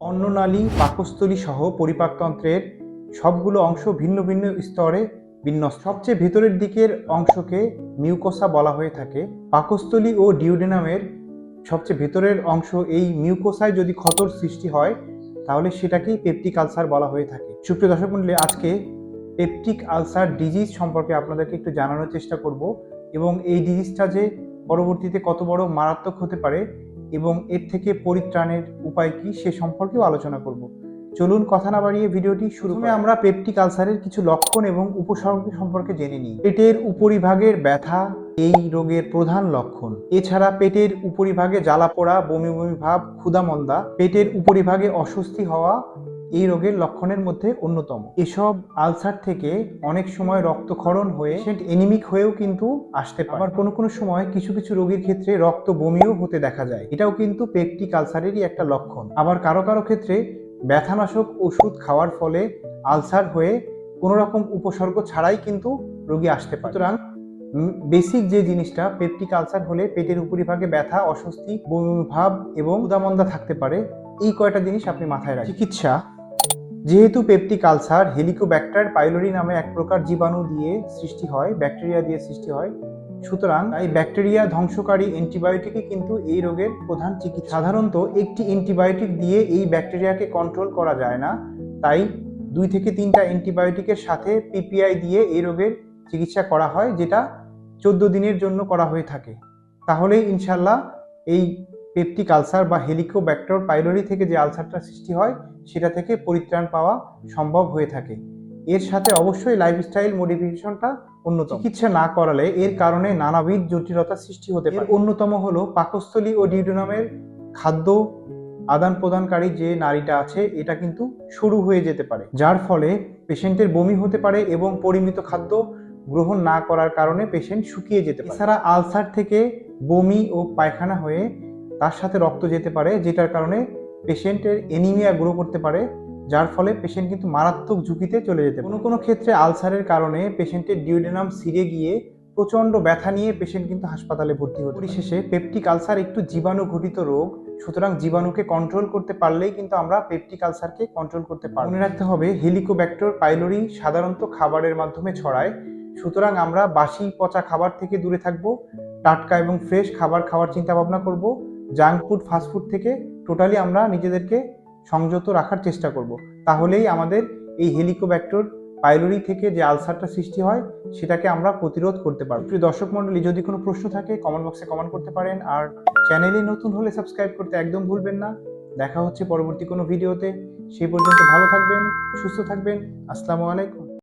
অন্ননালী, পাকস্থলী সহ পরিপাকতন্ত্রের সবগুলো অংশ ভিন্ন ভিন্ন স্তরে বিন্যস্ত। সবচেয়ে ভেতরের দিকের অংশকে মিউকোসা বলা হয়ে থাকে। পাকস্থলী ও ডিউডেনামের সবচেয়ে ভেতরের অংশ এই মিউকোসায় যদি ক্ষতর সৃষ্টি হয়, তাহলে সেটাকেই পেপটিক আলসার বলা হয়ে থাকে। সুপ্রিয় দর্শক মণ্ডলী, আজকে পেপটিক আলসার ডিজিজ সম্পর্কে আপনাদেরকে একটু জানানোর চেষ্টা করব এবং এই ডিজিজটা যে পরবর্তীতে কত বড় মারাত্মক হতে পারে এবং এর থেকে পরিত্রাণের উপায় কি সে সম্পর্কেও আলোচনা করব। চলুন কথা না বাড়িয়ে ভিডিওটি শুরু করে। আমরা পেপটিক আলসারের কিছু লক্ষণ এবং উপসর্গ সম্পর্কে জেনে নিই। পেটের উপরিভাগের ব্যথা এই রোগের প্রধান লক্ষণ। এছাড়া পেটের উপরিভাগে জ্বালা পোড়া বমি বমি ভাব ক্ষুধামন্দা পেটের উপরিভাগে অস্বস্তি হওয়া এই রোগের লক্ষণের মধ্যে অন্যতম। এসব আলসার থেকে অনেক সময় রক্তক্ষরণ হয়ে পেশেন্ট এনিমিক হয়েও কিন্তু আসতে পারে। আবার কোনো কোনো সময় কিছু কিছু রোগীর ক্ষেত্রে রক্ত বমিও হতে দেখা যায়। এটাও কিন্তু পেপটিক আলসারেরই একটা লক্ষণ। আবার কারও কারও ক্ষেত্রে ব্যথানাশক ওষুধ খাওয়ার ফলে আলসার হয়ে কোনো রকম উপসর্গ ছাড়াই কিন্তু রোগী আসতে পারে। সুতরাং বেসিক যে জিনিসটা, পেপটিক আলসার হলে পেটের উপরিভাগে ব্যথা, অস্বস্তি, বমি, ভাব এবং উদামন্দা থাকতে পারে। এই কয়টা জিনিস আপনি মাথায় রাখবেন। চিকিৎসা যেহেতু পেপটিক আলসার হেলিকোব্যাক্টার পাইলোরি নামে এক প্রকার জীবাণু দিয়ে সৃষ্টি হয়, ব্যাকটেরিয়া দিয়ে সৃষ্টি হয়, সুতরাং এই ব্যাকটেরিয়া ধ্বংসকারী অ্যান্টিবায়োটিকই কিন্তু এই রোগের প্রধান চিকিৎসা সাধারণত একটি অ্যান্টিবায়োটিক দিয়ে এই ব্যাকটেরিয়াকে কন্ট্রোল করা যায় না, তাই দুই থেকে তিনটা অ্যান্টিবায়োটিকের সাথে পিপিআই দিয়ে এই রোগের চিকিৎসা করা হয়, যেটা চোদ্দ দিনের জন্য করা হয়ে থাকে। তাহলেই ইনশাল্লাহ এই পেপটিক আলসার বা হেলিকোব্যাক্টর পাইলোরি থেকে যে আলসারটা সৃষ্টি হয় সেটা থেকে পরিত্রাণ পাওয়া সম্ভব হয়ে থাকে। এর সাথে অবশ্যই লাইফস্টাইল মডিফিকেশনটা অন্যতম চিকিৎসা না করালে এর কারণে নানাবিধ জটিলতা সৃষ্টি হতে পারে। অন্যতম হলো পাকস্থলী ও ডিউডোনামের খাদ্য আদান প্রদানকারী যে নারীটা আছে এটা কিন্তু শুরু হয়ে যেতে পারে। যার ফলে পেশেন্টের বমি হতে পারে এবং পরিমিত খাদ্য গ্রহণ না করার কারণে পেশেন্ট শুকিয়ে যেতে পারে। এছাড়া আলসার থেকে বমি ও পায়খানা হয়ে তার সাথে রক্ত যেতে পারে, যেটার কারণে পেশেন্টের এনিমিয়া গ্রো করতে পারে, যার ফলে পেশেন্ট কিন্তু মারাত্মক ঝুঁকিতে চলে যেতে কোনো কোনো ক্ষেত্রে আলসারের কারণে পেশেন্টের ডিউডেনাম সিরে গিয়ে প্রচণ্ড ব্যথা নিয়ে পেশেন্ট কিন্তু হাসপাতালে ভর্তি হতে পরিশেষে পেপটিক আলসার একটু জীবাণু ঘটিত রোগ, সুতরাং জীবাণুকে কন্ট্রোল করতে পারলেই কিন্তু আমরা পেপটিক আলসারকে কন্ট্রোল করতে পারব। মনে রাখতে হবে হেলিকোব্যাক্টর পাইলোরি সাধারণত খাবারের মাধ্যমে ছড়ায়, সুতরাং আমরা বাসি পচা খাবার থেকে দূরে থাকব, টাটকা এবং ফ্রেশ খাবার খাওয়ার চিন্তা ভাবনা করব জাঙ্ক ফুড ফাস্টফুড থেকে টোটালি আমরা নিজেদেরকে সংযত রাখার চেষ্টা করব। তাহলেই আমাদের এই হেলিকোব্যাক্টর পাইলোরি থেকে যে আলসারটা সৃষ্টি হয়, সেটাকে আমরা প্রতিরোধ করতে পারব। প্রিয় দর্শক মণ্ডলী, যদি কোনো প্রশ্ন থাকে কমেন্ট বক্সে কমেন্ট করতে পারেন। আর চ্যানেলে নতুন হলে সাবস্ক্রাইব করতে একদম ভুলবেন না। দেখা হচ্ছে পরবর্তী কোনো ভিডিওতে সেই পর্যন্ত ভালো থাকবেন, সুস্থ থাকবেন। আসসালামু আলাইকুম।